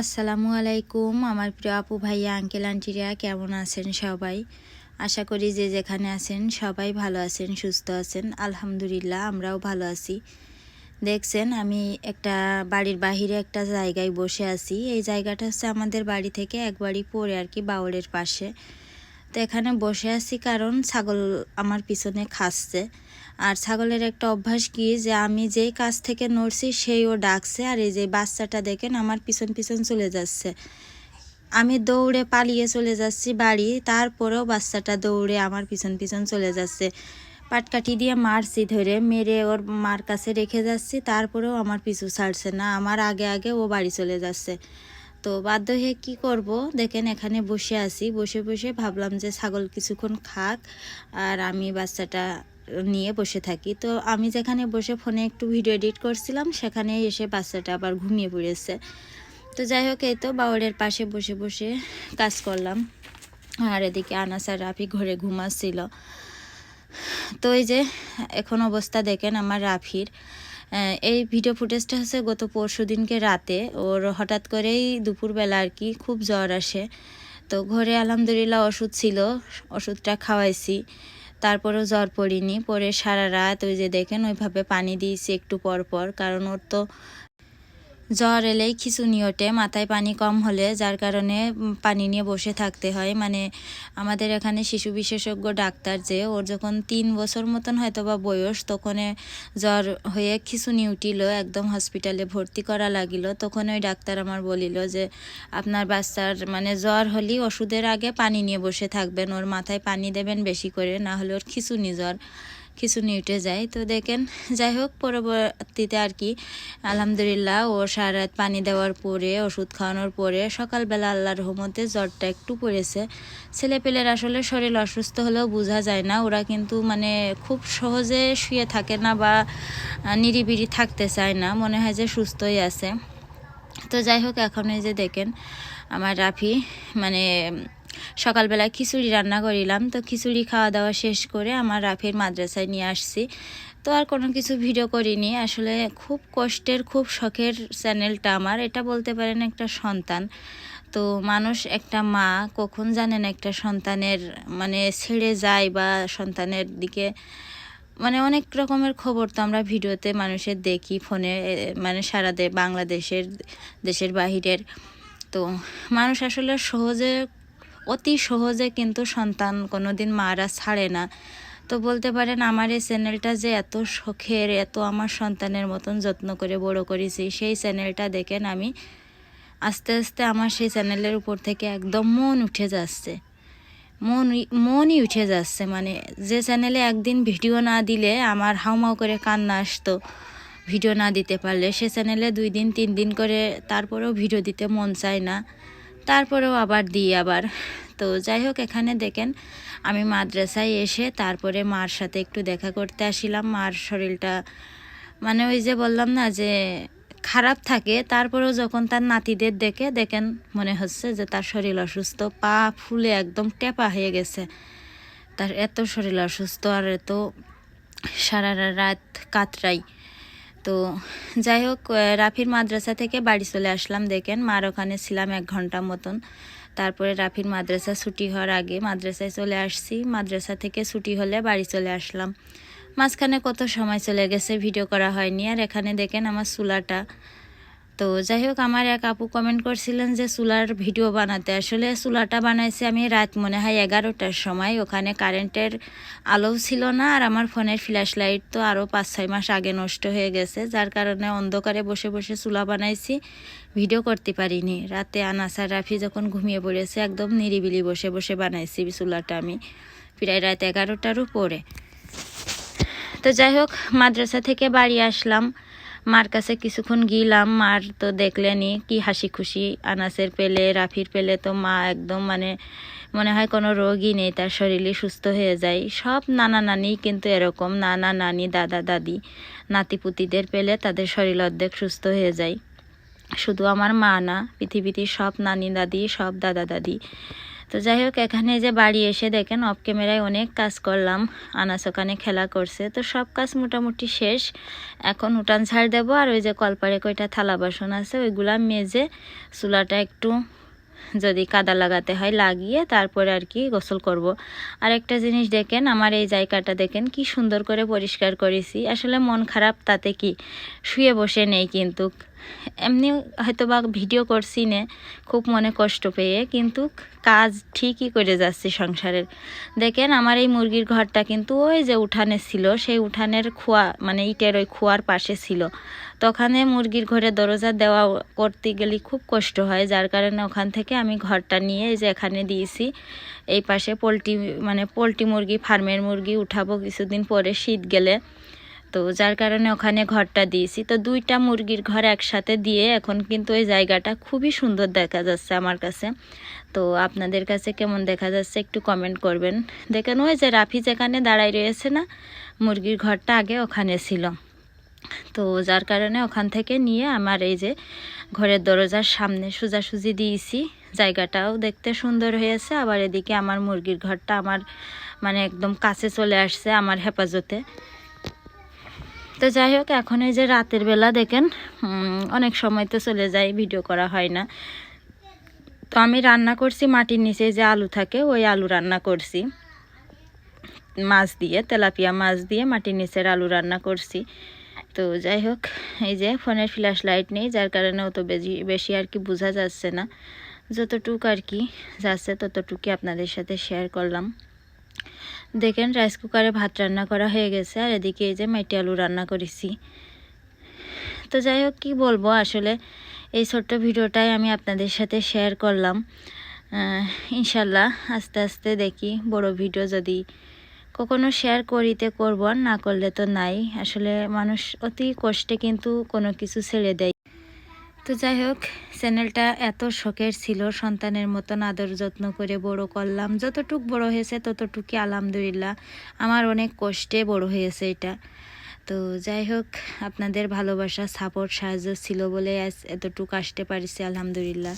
আসসালামু আলাইকুম, আমার প্রিয় আপু, ভাইয়া, আঙ্কেল, আন্টিরা, কেমন আছেন সবাই? আশা করি যে যেখানে আছেন সবাই ভালো আছেন, সুস্থ আছেন। আলহামদুলিল্লাহ, আমরাও ভালো আছি। দেখছেন, আমি একটা বাড়ির বাহিরে একটা জায়গায় বসে আছি। এই জায়গাটা হচ্ছে আমাদের বাড়ি থেকে এক বাড়ি পরে আর কি, বাউলের পাশে। তো এখানে বসে আছি কারণ ছাগল আমার পিছনে খাচ্ছে আর ছাগলের একটা অভ্যাস কি যে আমি যেই কাজ থেকে নড়ছি সেই ও ডাকছে আর এই যে বাচ্চাটা দেখেন আমার পিছন পিছন চলে যাচ্ছে। আমি দৌড়ে পালিয়ে চলে যাচ্ছি বাড়ি, তারপরেও বাচ্চাটা দৌড়ে আমার পিছন পিছন চলে যাচ্ছে। পাটকাঠি দিয়ে মারছি ধরে, মেরে ওর মার কাছে রেখে যাচ্ছি, তারপরেও আমার পিছু ছাড়ছে না, আমার আগে আগে ও বাড়ি চলে যাচ্ছে। তো বাধ্য হয়ে কী করব? দেখেন এখানে বসে আছি, বসে বসে ভাবলাম যে ছাগল কিছুক্ষণ খাক আর আমি বাচ্চাটা নিয়ে বসে থাকি। তো আমি যেখানে বসে ফোনে একটু ভিডিও এডিট করছিলাম, সেখানে এসে বাচ্চাটা আবার ঘুমিয়ে পড়েছে। তো যাই হোক, এই তো বাউলের পাশে বসে বসে কাজ করলাম। আর এদিকে আনাস আর রাফি ঘরে ঘুমাচ্ছিল। তো এই যে, এখন অবস্থা দেখেন আমার রাফির। এই ভিডিও ফুটেজটা হচ্ছে গত পরশু দিনকে রাতে। ওর হঠাৎ করেই দুপুরবেলা আর কি খুব জ্বর আসে। তো ঘরে আলহামদুলিল্লাহ ওষুধ ছিল, ওষুধটা খাওয়াইছি। তারপরেও জ্বর পড়িনি। পরে সারা রাত ওই যে দেখেন, ওইভাবে পানি দিয়েছি একটু পর পর কারণ ওর তো জ্বর এলেই খিচুনি ওঠে মাথায় পানি কম হলে যার কারণে পানি নিয়ে বসে থাকতে হয়। মানে আমাদের এখানে শিশু বিশেষজ্ঞ ডাক্তার যে, ওর যখন তিন বছর মতন হয়তো বা বয়স, তখন জ্বর হয়ে খিচুনি উঠিল, একদম হসপিটালে ভর্তি করা লাগিল। তখন ওই ডাক্তার আমার বলিল যে, আপনার বাচ্চার মানে জ্বর হলেই ওষুধের আগে পানি নিয়ে বসে থাকবেন। ওর মাথায় পানি দেবেন বেশি করে, না হলে ওর খিচুনি জ্বর। খিচুনি উঠে যায়। তো দেখেন যাই হোক পরবর্তীতে আর কি আলহামদুলিল্লাহ ও সারা রাত পানি দেওয়ার পরে ওষুধ খাওয়ানোর পরে সকালবেলা আল্লাহর রহমতে জ্বরটা একটু পড়েছে। ছেলেপেলের আসলে শরীর অসুস্থ হলেও বোঝা যায় না ওরা কিন্তু মানে খুব সহজে শুয়ে থাকে না বা আহ, নিরিবিরি থাকতে চায় না মনে হয় যে সুস্থই আছে। তো যাই হোক এখন এই যে দেখেন আমার রাফি মানে সকালবেলা খিচুড়ি রান্না করিলাম। তো খিচুড়ি খাওয়া দাওয়া শেষ করে আমার রাফির মাদ্রাসায় নিয়ে আসছি। তো আর কোনো কিছু ভিডিও করিনি। আসলে খুব কষ্টের, খুব শখের চ্যানেলটা আমার। এটা বলতে পারেন একটা সন্তান। তো মানুষ একটা মা কখন জানেন একটা সন্তানের মানে ছেড়ে যায় বা সন্তানের দিকে মানে অনেক রকমের খবর তো আমরা ভিডিওতে মানুষের দেখি, ফোনে মানে সারা বাংলাদেশের, দেশের বাহিরের। তো মানুষ আসলে সহজে অতি সহজে কিন্তু সন্তান কোনোদিন মারা ছাড়ে না। তো বলতে পারেন, আমার এই চ্যানেলটা যে এত শখের, এত আমার সন্তানের মতন যত্ন করে বড় করেছি, সেই চ্যানেলটা দেখেন আমি আস্তে আস্তে আমার সেই চ্যানেলের উপর থেকে একদম মন উঠে যাচ্ছে। মন মনই উঠে যাচ্ছে মানে যে চ্যানেলে একদিন ভিডিও না দিলে আমার হাউমাউ করে কান্না আসতো। ভিডিও না দিতে পারলে সে চ্যানেলে দুই দিন, তিন দিন করে তারপরেও ভিডিও দিতে মন চায় না। তারপরেও আবার দিই আবার। তো যাই হোক, এখানে দেখেন, আমি মাদ্রাসায় এসে তারপরে মার সাথে একটু দেখা করতে আসিলাম। মার শরীরটা মানে ওই যে বললাম না যে খারাপ থাকে, তারপরেও যখন তার নাতিদের দেখে, দেখেন মনে হচ্ছে যে তার শরীর অসুস্থ, পা ফুলে একদম টেপা হয়ে গেছে। তার এত শরীর অসুস্থ আর এত সারা রাত কাতরাই। তো যাই হোক রাফির মাদ্রাসা থেকে বাড়ি চলে আসলাম দেখেন। মার ওখানে ছিলাম এক ঘণ্টা মতন। তারপরে রাফির মাদ্রাসা ছুটি হওয়ার আগে মাদ্রাসায় চলে আসছি। মাদ্রাসা থেকে ছুটি হলে বাড়ি চলে আসলাম। মাঝখানে কত সময় চলে গেছে ভিডিও করা হয়নি। আর এখানে দেখেন আমার চুলাটা। তো যাই হোক, আমার এক আপু কমেন্ট করছিলেন যে চুলার ভিডিও বানাতে। আসলে চুলাটা বানাইছি আমি রাত মনে হয় এগারোটার সময়। ওখানে কারেন্টের আলোও ছিল না আর আমার ফোনের ফ্ল্যাশ লাইট তো আরও পাঁচ, ছয় মাস আগে নষ্ট হয়ে গেছে। যার কারণে অন্ধকারে বসে বসে চুলা বানাইছি, ভিডিও করতে পারিনি। রাতে আনাসার রাফি যখন ঘুমিয়ে পড়েছে, একদম নিরিবিলি বসে বসে বানাইছি চুলাটা আমি প্রায় রাত এগারোটারও পরে তো যাই হোক, মাদ্রাসা থেকে বাড়ি আসলাম। মার কাছে কিছুক্ষণ গিলাম, মার তো দেখলেনি কি হাসি খুশি। আনাসের পেলে, রাফির পেলে তো মা একদম মানে মনে হয় কোনো রোগই নেই, তার শরীরই সুস্থ হয়ে যায়। সব নানা নানি কিন্তু এরকম, নানা নানি, দাদা দাদি, নাতিপুতিদের পেলে তাদের শরীর অর্ধেক সুস্থ হয়ে যায়। শুধু আমার মা না, পৃথিবীতে সব নানি দাদি, সব দাদা দাদি তো যাই হোক এখানে যে বাড়ি এসে দেখেন অফ ক্যামেরায় অনেক কাজ করলাম। আনাস ওখানে খেলা করছে। তো সব কাজ মোটামুটি শেষ। এখন উঠান ছাড় দেবো। আর ওই যে কলপারে কয়টা থালা বাসন আছে, ওইগুলা মেজে চুলাটা একটু যদি কাদা লাগাতে হয়, লাগিয়ে তারপরে আর কি গোসল করব। আর একটা জিনিস দেখেন, আমার এই জায়গাটা দেখেন, কি সুন্দর করে পরিষ্কার করেছি। আসলে মন খারাপ তাতে কি? শুয়ে বসে নেই কিন্তু। এমনি হয়তো বা ভিডিও করছি নে, খুব মনে কষ্ট পেয়ে, কিন্তু কাজ ঠিকই করে যাচ্ছি সংসারের। দেখেন আমার এই মুরগির ঘরটা কিন্তু ওই যে উঠানে ছিল, সেই উঠানের খোয়া মানে ইটের ওই খোয়ার পাশে ছিল। তো ওখানে মুরগির ঘরে দরজা দেওয়া করতে গেলে খুব কষ্ট হয়, যার কারণে ওখান থেকে আমি ঘরটা নিয়ে এই যে এখানে দিয়েছি। এই পাশে পোলট্রি মানে পোলট্রি মুরগি, ফার্মের মুরগি উঠাবো কিছুদিন পরে শীত গেলে। তো যার কারণে ওখানে ঘরটা দিয়েছি। তো দুইটা মুরগির ঘর একসাথে দিয়ে এখন কিন্তু ওই জায়গাটা খুবই সুন্দর দেখা যাচ্ছে আমার কাছে। তো আপনাদের কাছে কেমন দেখা যাচ্ছে একটু কমেন্ট করবেন। দেখেন ওই যে রাফি যেখানে দাঁড়াই রয়েছে না, মুরগির ঘরটা আগে ওখানে ছিল। তো যার কারণে ওখান থেকে নিয়ে আমার এই যে ঘরের দরজার সামনে সোজাসুজি দিয়েছি। জায়গাটাও দেখতে সুন্দর হয়েছে, আবার এদিকে আমার মুরগির ঘরটা আমার মানে একদম কাছে চলে আসছে আমার হেফাজতে। তো যাই হোক, এখন এই যে রাতের বেলা দেখেন অনেক সময় তো চলে যায়, ভিডিও করা হয় না। তো আমি রান্না করছি, মাটির নিচে যে আলু থাকে, ওই আলু রান্না করছি। মাছ দিয়ে, তেলাপিয়া মাছ দিয়ে মাটির নিচের আলু রান্না করছি। তো যাই হোক, এই যে ফোনের ফ্ল্যাশ লাইট নেই, যার কারণে অত বেশি বেশি আর কি বোঝা যাচ্ছে না। যতটুক আর কি যাচ্ছে, ততটুকুই আপনাদের সাথে শেয়ার করলাম। দেখেন রাইস কুকারে ভাত রান্না করা হয়ে গেছে, আর এদিকে এই যে মাইটি আলু রান্না করেছি। তো যাই হোক, কী বলব? আসলে এই ছোট্ট ভিডিওটাই আমি আপনাদের সাথে শেয়ার করলাম। ইনশাল্লাহ আস্তে আস্তে দেখি, বড় ভিডিও যদি কখনো শেয়ার করিতে করব না করলে তো নাই। আসলে মানুষ অতি কষ্টে কিন্তু কোনো কিছু ছেড়ে দেয়। তো যাই হোক, চ্যানেলটা এত শখের ছিল, সন্তানের মতন আদর যত্ন করে বড় করলাম। যতটুক বড় হয়েছে ততটুকুই আলহামদুলিল্লাহ। আমার অনেক কষ্টে বড় হয়েছে এটা। তো যাই হোক, আপনাদের ভালোবাসা, সাপোর্ট, সাহায্য ছিল বলে এতটুকু আসতে পারিছি, আলহামদুলিল্লাহ।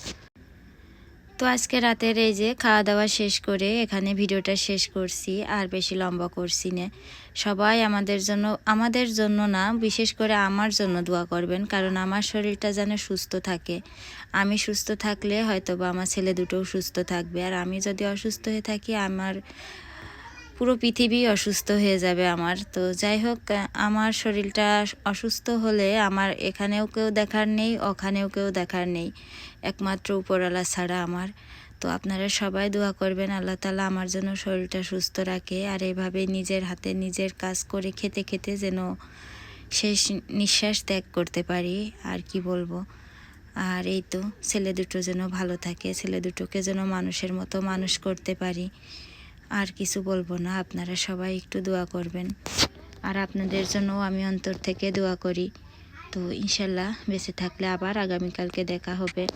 তো আজকে রাতের এই যে খাওয়া দাওয়া শেষ করে এখানে ভিডিওটা শেষ করছি, আর বেশি লম্বা করছি না। সবাই আমাদের জন্য আমাদের জন্য না, বিশেষ করে আমার জন্য দোয়া করবেন, কারণ আমার শরীরটা যেন সুস্থ থাকে। আমি সুস্থ থাকলে হয়তো বা আমার ছেলে দুটোও সুস্থ থাকবে, আর আমি যদি অসুস্থ হয়ে থাকি, আমার পুরো পৃথিবী অসুস্থ হয়ে যাবে আমার। তো যাই হোক, আমার শরীরটা অসুস্থ হলে আমার এখানেও কেউ দেখার নেই, ওখানেও কেউ দেখার নেই। একমাত্র উপরওয়ালা ছাড়া আমার। তো আপনারা সবাই দোয়া করবেন, আল্লাহ তালা আমার জন্য শরীরটা সুস্থ রাখে আর এভাবে নিজের হাতে নিজের কাজ করে খেতে খেতে যেন শেষ নিঃশ্বাস ত্যাগ করতে পারি, আর কি বলব। আর এই তো, ছেলে দুটো যেন ভালো থাকে, ছেলে দুটোকে যেন মানুষের মতো মানুষ করতে পারি। আর কিছু বলব না, আপনারা সবাই একটু দোয়া করবেন। আর আপনাদের জন্যও আমি অন্তর থেকে দোয়া করি। তো ইনশাল্লাহ বেঁচে থাকলে আবার আগামীকালকে দেখা হবে।